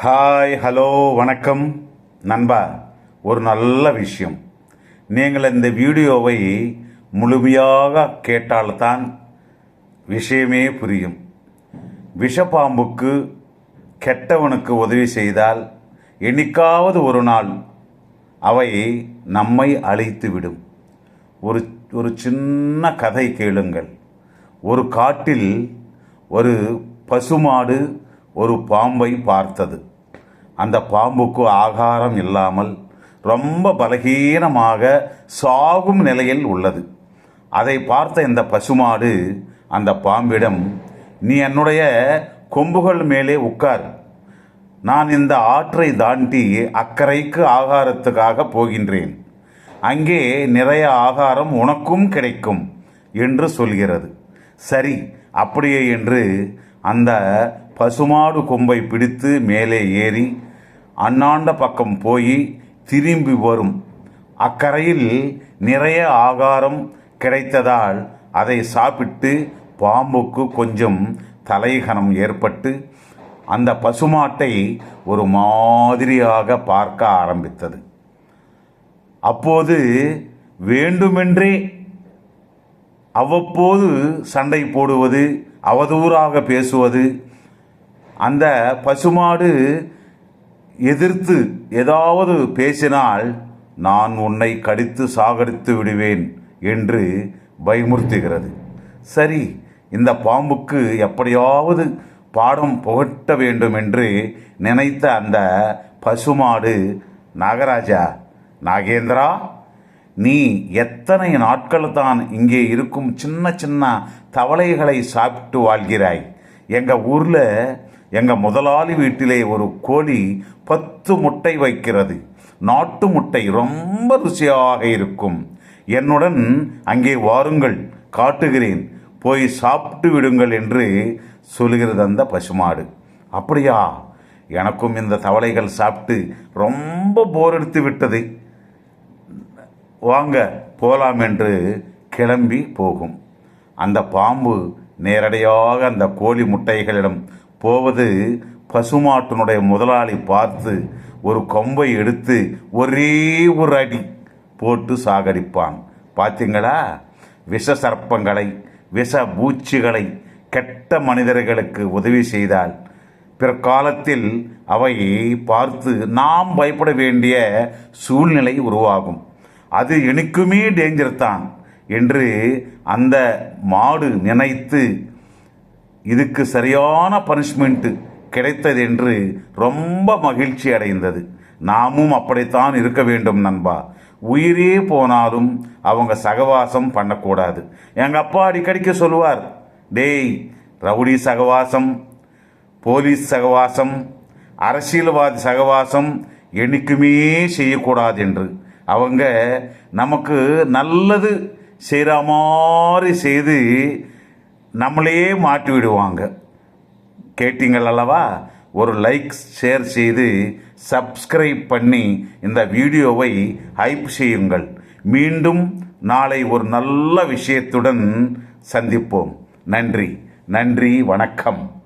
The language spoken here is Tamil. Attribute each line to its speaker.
Speaker 1: ஹாய் ஹலோ வணக்கம். நண்பா ஒரு நல்ல விஷயம். நீங்கள் இந்த வீடியோவை முழுமையாக கேட்டால்தான் விஷயமே புரியும். விஷப்பாம்புக்கு கெட்டவனுக்கு உதவி செய்தால் என்னைக்காவது ஒரு நாள் அவை நம்மை அழைத்துவிடும் ஒரு ஒரு சின்ன கதை கேளுங்கள். ஒரு காட்டில் ஒரு பசுமாடு ஒரு பாம்பை பார்த்தது. அந்த பாம்புக்கு ஆகாரம் இல்லாமல் ரொம்ப பலகீனமாக சாகும் நிலையில் உள்ளது. அதை பார்த்த இந்த பசுமாடு அந்த பாம்பிடம் நீ என்னுடைய கொம்புகள் மேலே உட்கார். நான் இந்த ஆற்றை தாண்டி அக்கறைக்கு ஆகாரத்துக்காக போகின்றேன். அங்கே நிறைய ஆகாரம் உனக்கும் கிடைக்கும் என்று சொல்கிறது. சரி அப்படியே என்று அந்த பசுமாடு கொம்பை பிடித்து மேலே ஏறி அண்ணாண்ட பக்கம் போய் திரும்பி வரும். அக்கரையில் நிறைய ஆகாரம் கிடைத்ததால் அதை சாப்பிட்டு பாம்புக்கு கொஞ்சம் தலைகனம் ஏற்பட்டு அந்த பசுமாட்டை ஒரு மாதிரியாக பார்க்க ஆரம்பித்தது. அப்போது வேண்டுமென்றே அவ்வப்போது சண்டை போடுவது அவதூறாக பேசுவது அந்த பசுமாடு எதிர்த்து ஏதாவது பேசினால் நான் உன்னை கடித்து சாகடித்து விடுவேன் என்று பயமுறுத்துகிறது. சரி இந்த பாம்புக்கு எப்படியாவது பாடம் புகட்ட வேண்டும் என்று நினைத்த அந்த பசுமாடு நாகராஜா நாகேந்திரா நீ எத்தனை நாட்கள் தான் இங்கே இருக்கும் சின்ன சின்ன தவளைகளை சாப்பிட்டு வாழ்கிறாய்? எங்கள் ஊரில் எங்கள் முதலாளி வீட்டிலே ஒரு கோழி பத்து முட்டை வைக்கிறது. நாட்டு முட்டை ரொம்ப ருசியாக இருக்கும். என்னுடன் அங்கே வாருங்கள் காட்டுகிறேன். போய் சாப்பிட்டு விடுங்கள் என்று சொல்கிறது அந்த பசுமாடு. அப்படியா? எனக்கும் இந்த தவளைகள் சாப்பிட்டு ரொம்ப போர் எடுத்து விட்டது. வாங்க போலாம் என்று கிளம்பி போகும். அந்த பாம்பு நேரடியாக அந்த கோழி முட்டைகளிடம் போவது பசுமாட்டினுடைய முதலாளி பார்த்து ஒரு கொம்பை எடுத்து ஒரே ஒரு அடி போட்டு சாகடிப்பான். பார்த்தீங்களா விஷ சர்ப்பங்களை விஷ பூச்சிகளை கெட்ட மனிதர்களுக்கு உதவி செய்தால் பிற்காலத்தில் அவை பார்த்து நாம் பயப்பட வேண்டிய சூழ்நிலை உருவாகும். அது எனக்குமே டேஞ்சர் தான் என்று அந்த மாடு நினைத்து இதுக்கு சரியான பனிஷ்மெண்ட்டு கிடைத்தது என்று ரொம்ப மகிழ்ச்சி அடைந்தது. நாமும் அப்படித்தான் இருக்க வேண்டும் நண்பா. உயிரே போனாலும் அவங்க சகவாசம் பண்ணக்கூடாது. எங்கள் அப்பா அடிக்கடிக்க சொல்லுவார் டேய் ரவுடி சகவாசம் போலீஸ் சகவாசம் அரசியல்வாதி சகவாசம் என்னைக்குமே செய்யக்கூடாது என்று. அவங்க நமக்கு நல்லது செய்கிற மாதிரி செய்து நம்மளே மாட்டி விடுவாங்க. கேட்டீங்கள் அல்லவா? ஒரு லைக் ஷேர் செய்து சப்ஸ்கிரைப் பண்ணி இந்த வீடியோவை ஹைப் செய்யுங்கள். மீண்டும் நாளை ஒரு நல்ல விஷயத்துடன் சந்திப்போம். நன்றி. நன்றி. வணக்கம்.